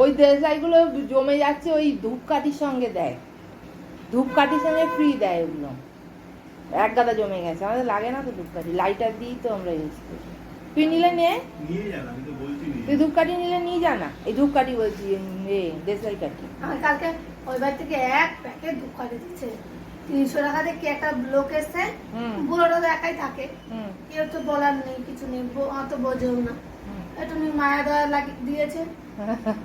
ওই দেশাইগুলো জমে যাচ্ছে ওই ধূপকাঠির সঙ্গে দেয়। ধূপকাঠির সঙ্গে ফ্রি দেয় ওগুলো। এক গাদা জমে গেছে আমাদের লাগে না তো ধূপকাঠি লাইটার দিই তো আমরা ইউজ করি। তুই নিলে নে। নিয়ে যা না, আমি তো বলছি নিয়ে তুই ধূপকাঠি নিলে নিয়ে যা না এই ধূপকাঠি বলছি এ দেশাই কাঠি কালকে ওই বাড়ি থেকে এক প্যাকেট ধূপকাঠি দিচ্ছে। তিনশো টাকা দিয়ে কি একটা লোক এসছে? হুম। বুড়োটা তো একাই থাকে। হুম। কেউ তো বলার নেই কিছু নেই অত বোঝেও না। একটু মায়া দয়া লাগিয়ে দিয়েছে।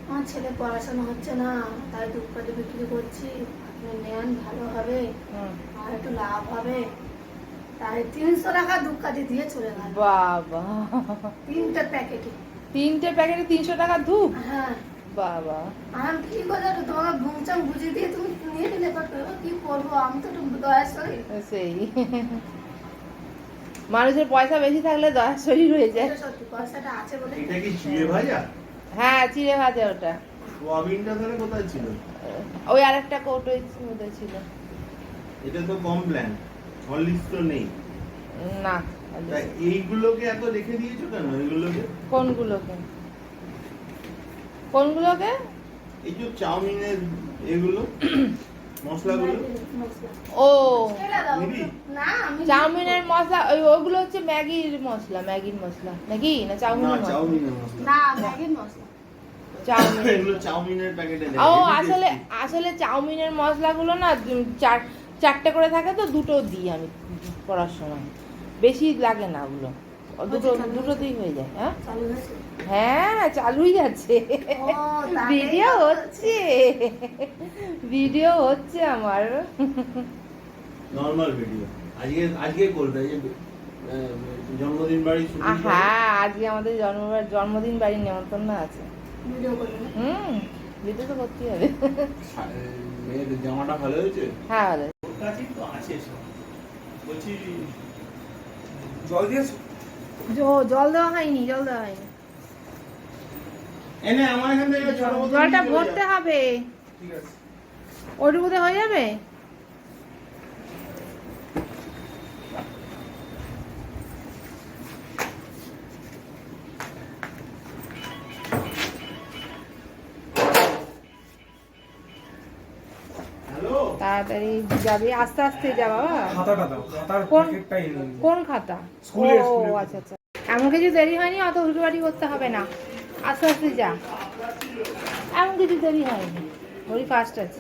আমার ছেলে পড়াশোনা হচ্ছে না তাই দুঃখ বিক্রি করছি আপনি নেন ভালো হবে। আর একটু লাভ হবে। তাই তিনশো টাকা দুঃখাটি দিয়ে চলে গেল। বাবা। তিনটে প্যাকেটে। তিনটে প্যাকেটে তিনশো টাকা ধূপ হ্যাঁ। বাবা। আমি কি করে তোমাকে ঘুমচাম বুঝিয়ে দিয়ে তুমি নিয়ে নিলে কি করব? আমি তো একটু দয়া সেই। মানুষের পয়সা বেশি থাকলে দয়া শরীর হয়ে যায়। এটা সত্যি পয়সাটা আছে বলে এটা কি চিড়ে ভাজা? হ্যাঁ চিড়ে ভাজা ওটা। সোয়াবিনটা তাহলে কোথায় ছিল? ওই আরেকটা কৌটো মধ্যে ছিল। এটা তো কমপ্ল্যান হরলিক্স তো নেই। না এইগুলোকে এত রেখে দিয়েছ কেন? এইগুলোকে? কোনগুলোকে? কোনগুলোকে? এই যে চাউমিনের এগুলো। ও। চাউমিনের মশলা ওই ওগুলো হচ্ছে ম্যাগির মশলা ম্যাগির মশলা। নাকি না না চাউমিনের মশলা। ও আসলে আসলে চাউমিনের মশলাগুলো না চার চারটে করে থাকে তো দুটো দিই আমি করার সময়। বেশি লাগে না ওগুলো। দুটো দুটোতেই হয়ে যায় হ্যাঁ? হ্যাঁ চালুই তাহলেই ভিডিও হচ্ছে। ভিডিও হচ্ছে আমার। Normal video. আজকে আজকে করবে যে জন্মদিন বাড়ি হ্যাঁ আজকে আমাদের জন্মবার জন্মদিন বাড়ির নেমন্তন্ন আছে? হুম ভিডিও তো করতেই হবে। মেয়ের জামাটা ভালো হয়েছে? হ্যাঁ ভালো আছে সব। বলছি জল দিয়েছ জল দেওয়া হয়নি জল দেওয়া হয়নি। এনে আমার এখান থেকে জলটা ভরতে হবে। ঠিক আছে। ওটুকুতে হয়ে যাবে? তাড়াতাড়ি যাবে আস্তে আস্তে যা বাবা। কোন- খাতা? ও। আচ্ছা আচ্ছা। এমন কিছু দেরি হয়নি অত হুটুবাড়ি করতে হবে না। আস্তে আস্তে যা। এমন কিছু দেরি হয়নি। ফার্স্ট আছে।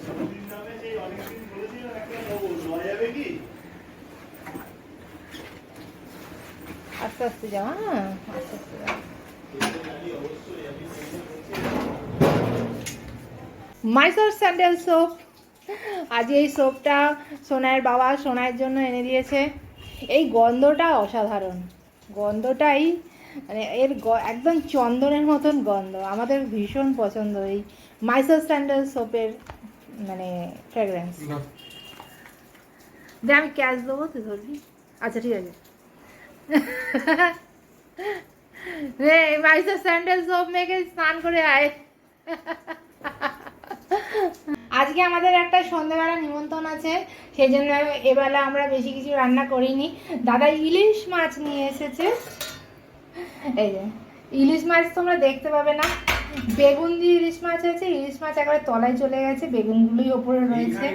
আস্তে আস্তে যাও হ্যাঁ আস্তে আস্তে যাও মাইসোর স্যান্ডেল সোপ আজ এই সোপটা সোনার বাবা সোনার জন্য এনে দিয়েছে। এই গন্ধটা অসাধারণ। গন্ধটাই মানে এর একদম চন্দনের মতন গন্ধ। আমাদের ভীষণ পছন্দ এই মাইসোর স্যান্ডেল সোপের মানে ফ্রেগরেন্স। যে আমি ক্যাশ দেবো তুই ধরবি? আচ্ছা ঠিক আছে। রে মাইসোর স্যান্ডেল সোপ মেখে স্নান করে আয়। আজকে আমাদের একটা সন্ধ্যেবেলা নিমন্ত্রণ আছে সেই জন্য এবেলা আমরা বেশি কিছু রান্না করিনি। দাদা ইলিশ মাছ নিয়ে এসেছে। এই যে, ইলিশ মাছ তোমরা দেখতে পাবে না। বেগুন দিয়ে ইলিশ মাছ আছে, ইলিশ মাছ একবারে তলায় চলে গেছে, বেগুনগুলোই ওপরে রয়েছে।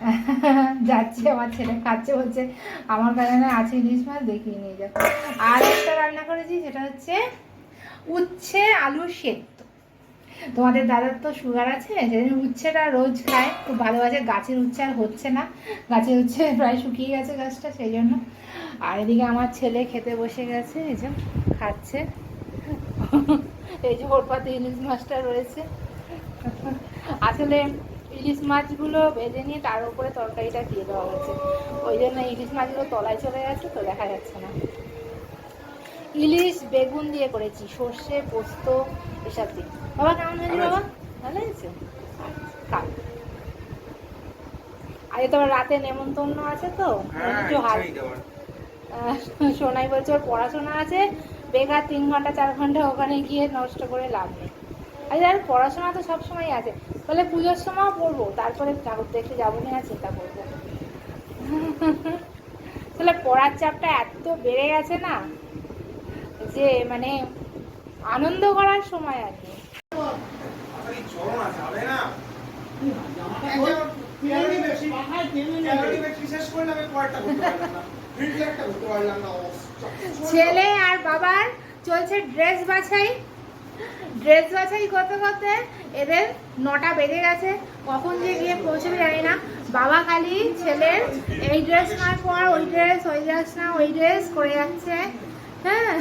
যাচ্ছে, আমার ছেলে খাচ্ছে, বলছে, আমার কাছে আছে ইলিশ মাছ, দেখিয়ে নিয়ে যাও। আর একটা রান্না করেছি, সেটা হচ্ছে উচ্ছে আলু সেদ্ধ। তোমাদের দাদার তো সুগার আছে, সেদিন উচ্ছেটা রোজ খায়, খুব ভালোবাসে গাছের উচ্ছে আর হচ্ছে না, গাছের উচ্ছে প্রায় শুকিয়ে গেছে গাছটা, সেই জন্য। আর এদিকে আমার ছেলে খেতে বসে গেছে, এই যে খাচ্ছে। এই যে ওর পাতে ইলিশ মাছটা রয়েছে। আসলে ইলিশ মাছগুলো ভেজে নিয়ে তার উপরে তরকারিটা দিয়ে দেওয়া হয়েছে। ওই জন্য ইলিশ মাছগুলো তলায় চলে গেছে তো দেখা যাচ্ছে না। ইলিশ বেগুন দিয়ে করেছি সর্ষে পোস্ত এসব দিয়ে। বাবা কেমন হয়েছে বাবা? ভালো হয়েছে? আরে তোমার রাতে নেমন্তন্ন আছে তো? হ্যাঁ, একটু হাল সোনাই বলছে ওর পড়াশোনা আছে বেকার তিন ঘণ্টা চার ঘণ্টা ওখানে গিয়ে নষ্ট করে লাভ নেই। আরে আর পড়াশোনা তো সবসময় আছে। তাহলে পুজোর সময়ও পড়ব তারপরে ঠাকুর দেখতে যাব না চিন্তা করব তাহলে পড়ার চাপটা এত বেড়ে গেছে না? যে মানে আনন্দ করার সময় না ও, ছেলে আর বাবার চলছে ড্রেস বাছাই। ড্রেস বাছাই করতে করতে এদের নটা বেজে গেছে কখন যে গিয়ে পৌঁছবে জানি না। বাবা খালি ছেলের এই ড্রেস না পর ওই ড্রেস ওই ড্রেস না ওই ড্রেস করে যাচ্ছে। হ্যাঁ।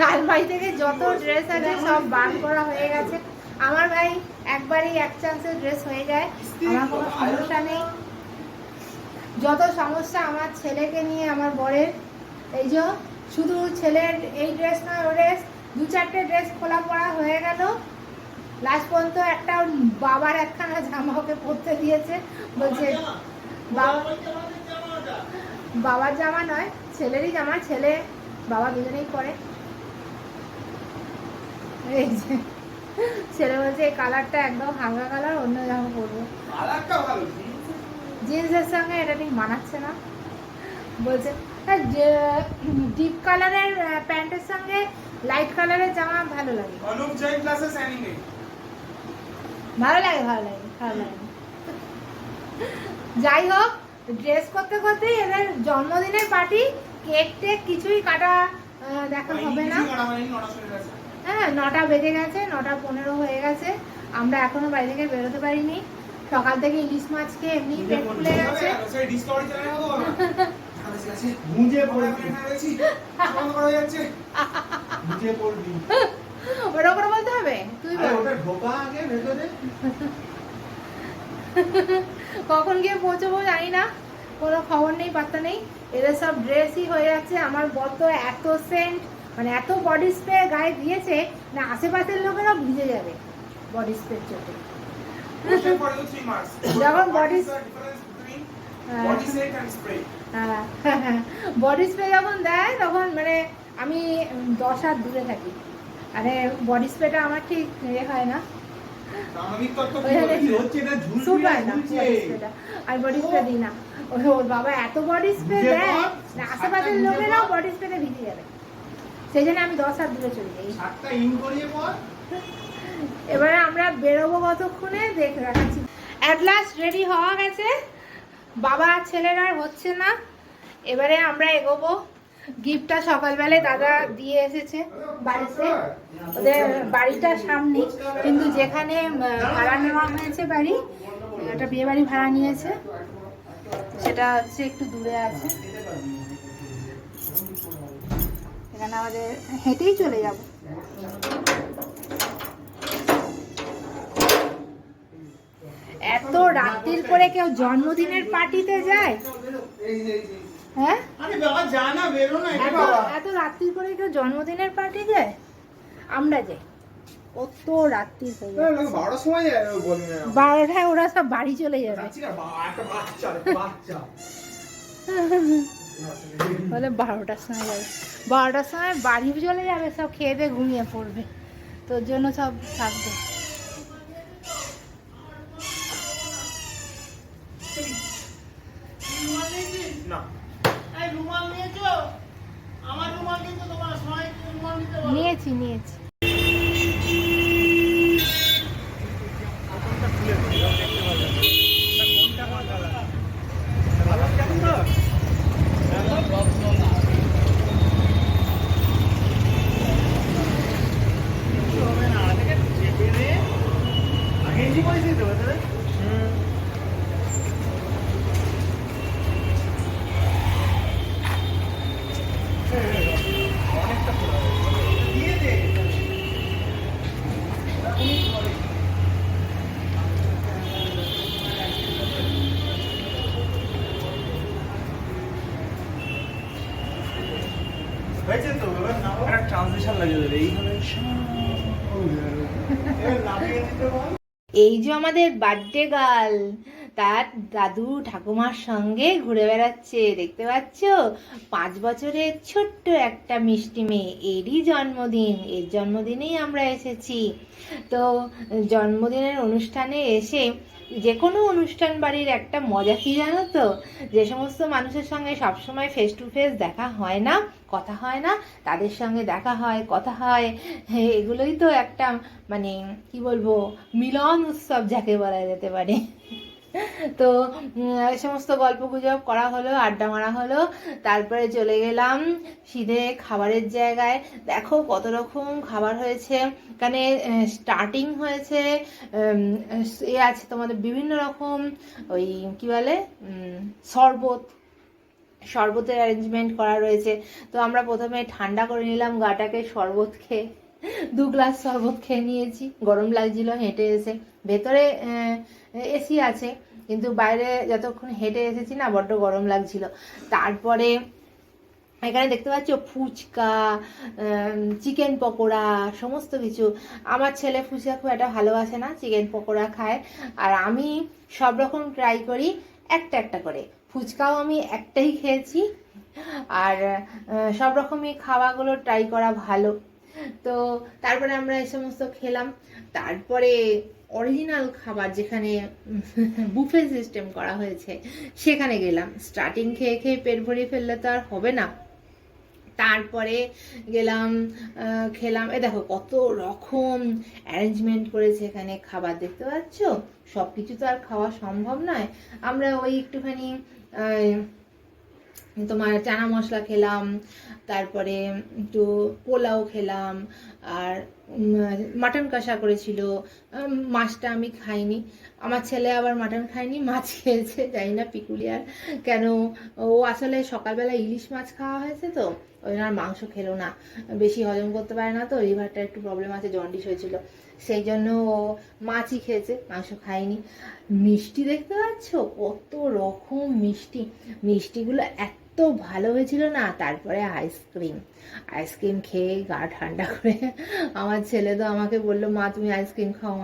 লালবাড়ি থেকে যত ড্রেস আছে সব বার করা হয়ে গেছে। আমার ভাই একবারই এক চান্সের ড্রেস হয়ে যায়। আমার কোনো সমস্যা নেই। যত সমস্যা আমার ছেলেকে নিয়ে, আমার বরের, এই যে শুধু ছেলের এই ড্রেস নয় ও ড্রেস দু চারটে ড্রেস খোলা পড়া হয়ে গেল। লাস্ট পর্যন্ত একটা বাবার একখানা জামা ওকে পরতে দিয়েছে। বলছে, বাবা বাবার জামা নয়, ছেলেরই জামা। ছেলে বাবা দুজনেই পরে এই যে ছেলে বলছে এই কালারটা একদম হালকা কালার অন্য জামা পরবো। জিন্সের সঙ্গে এটা ঠিক মানাচ্ছে না। বলছে ডিপ কালারের প্যান্টের সঙ্গে লাইট কালারের জামা ভালো লাগে। অনুপ জৈন ক্লাসেস অ্যানিমে ভালো লাগে ভালো লাগে ভালো লাগে। যাই হোক ড্রেস করতে করতেই এদের জন্মদিনের পার্টি কেক টেক কিছুই কাটা দেখা হবে না। হ্যাঁ নটা বেজে গেছে নটা পনেরো হয়ে গেছে। আমরা এখনও বাড়ি থেকে বেরোতে পারিনি। সকাল থেকে ইলিশ মাছ খেয়ে এমনি পেট ফুলে গেছে। ওরকম বলতে হবে? তুই কখন গিয়ে পৌঁছবো জানি না। কোনো খবর নেই পাত্তা নেই। এদের সব ড্রেসই হয়ে যাচ্ছে আমার বর তো এত সেন্ট মানে এত বডি স্প্রে গায়ে দিয়েছে না আশেপাশের লোকেরা ভিজে যাবে বডি স্প্রে চোটে marks. যখন spray? বডি স্প্রে যখন দেয় তখন মানে আমি দশ হাত দূরে থাকি আরে বডি স্প্রেটা আমার ঠিক ইয়ে হয় না বডি স্প্রে দিই না। ওর বাবা এত বডি স্প্রে দেয় আশেপাশের লোকেরাও বডি স্প্রেতে ভিজে যাবে। সেই জন্য আমি দশ হাত দূরে চলে যাই। এবারে আমরা বেরোবো কতক্ষণে? দেখ অ্যাট লাস্ট রেডি হওয়া গেছে। বাবা আর ছেলের আর হচ্ছে না। এবারে আমরা এগোবো। গিফটটা সকালবেলায় দাদা দিয়ে এসেছে বাড়িতে। ওদের বাড়িটা সামনে। কিন্তু যেখানে ভাড়া নেওয়া হয়েছে বাড়ি, একটা বিয়ে বাড়ি ভাড়া নিয়েছে। সেটা হচ্ছে একটু দূরে আছে। এখানে আমাদের হেঁটেই চলে যাব। এত রাত্রির করে কেউ জন্মদিনের পার্টিতে যায়। হ্যাঁ? আরে বাবা যা না বেরো না এত রাত্রির করে কেউ জন্মদিনের পার্টি যায় আমরা যাই। কত রাত্রির হয়ে না। বারোটায় ওরা সব বাড়ি চলে যাবে। বলে বারোটার সময় যাবে। বারোটার সময় বাড়ি চলে যাবে সব খেয়ে দিয়ে ঘুমিয়ে পড়বে। তোর জন্য সব থাকবে না। এই রুমাল নিয়েছো আমার রুমাল কিন্তু তোমার সবাই রুমাল নিতে বলো নিয়েছি নিয়েছি। আগে কি হয়েছে তো একটা ট্রানজিশন লাগিয়ে দেবে এইভাবে এবার নামিয়ে দিতে বল। এই যে আমাদের বার্থডে গার্ল তার দাদু ঠাকুমার সঙ্গে ঘুরে বেড়াচ্ছে দেখতে পাচ্ছ? পাঁচ বছরের ছোট্ট একটা মিষ্টি মেয়ে এরই জন্মদিন এর জন্মদিনেই আমরা এসেছি। তো জন্মদিনের অনুষ্ঠানে এসে যে কোনো অনুষ্ঠান বাড়ির একটা মজা কি জানো তো? যে সমস্ত মানুষের সঙ্গে সবসময় ফেস টু ফেস দেখা হয় না কথা হয় না তাদের সঙ্গে দেখা হয় কথা হয়। হ্যাঁ, এগুলোই তো একটা মানে কি বলব? মিলন উৎসব যাকে বলা যেতে পারে। তো সমস্ত গল্প গুজব করা হলো, আড্ডা মারা হলো, তারপরে চলে গেলাম সিধে খাবারের জায়গায়। দেখো কত রকম খাবার হয়েছে। এখানে স্টার্টিং হয়েছে এ আছে তোমাদের বিভিন্ন রকম ওই কি বলে শরবত। শরবতের অ্যারেঞ্জমেন্ট করা রয়েছে। তো আমরা প্রথমে ঠান্ডা করে নিলাম, গাটাকে শরবত খেয়ে। দু গ্লাস শরবত খেয়ে নিয়েছি। গরম লাগছিল হেঁটে এসে। ভেতরে এসি আছে, কিন্তু বাইরে যতক্ষণ হেঁটে এসেছি না, বড্ড গরম লাগছিল। তারপরে এখানে দেখতে পাচ্ছ ফুচকা চিকেন পকোড়া, সমস্ত কিছু। আমার ছেলে ফুচকা খুব একটা ভালোবাসে না, চিকেন পকোড়া খায়। আর আমি সব রকম ট্রাই করি, একটা একটা করে। ফুচকাও আমি একটাই খেয়েছি। আর সব রকমই খাওয়াগুলো ট্রাই করা ভালো। তো তারপরে আমরা এই সমস্ত খেলাম। তারপরে অরিজিনাল খাবার যেখানে বুফে সিস্টেম করা হয়েছে, সেখানে গেলাম। স্টার্টিং খেয়ে খেয়ে পেট ভরিয়ে ফেললে তো আর হবে না। তারপরে গেলাম খেলাম। এ দেখো কত রকম অ্যারেঞ্জমেন্ট করেছে এখানে খাবার, দেখতে পাচ্ছ? সব কিছু তো আর খাওয়া সম্ভব নয়। আমরা ওই একটুখানি তোমার চানা মশলা খেলাম, তারপরে একটু পোলাও খেলাম, আর মাটন কষা করেছিল। মাছটা আমি খাইনি। আমার ছেলে আবার মাটন খায়নি, মাছ খেয়েছে জানি না পিকুলিয়ার কেন। ও আসলে সকালবেলা ইলিশ মাছ খাওয়া হয়েছে তো, ওই আর মাংস খেলো না। বেশি হজম করতে পারে না তো, লিভারটা একটু প্রবলেম আছে, জন্ডিস হয়েছিল। সেই জন্য ও মাছই খেয়েছে, মাংস খায়নি। মিষ্টি দেখতে পাচ্ছ? কত রকম মিষ্টি। মিষ্টিগুলো এত ভালো হয়েছিল না, তারপরে আইসক্রিম আইসক্রিম খেয়ে গা ঠান্ডা করে আমার ছেলে তো আমাকে বলল, মা, তুমি আইসক্রিম খাও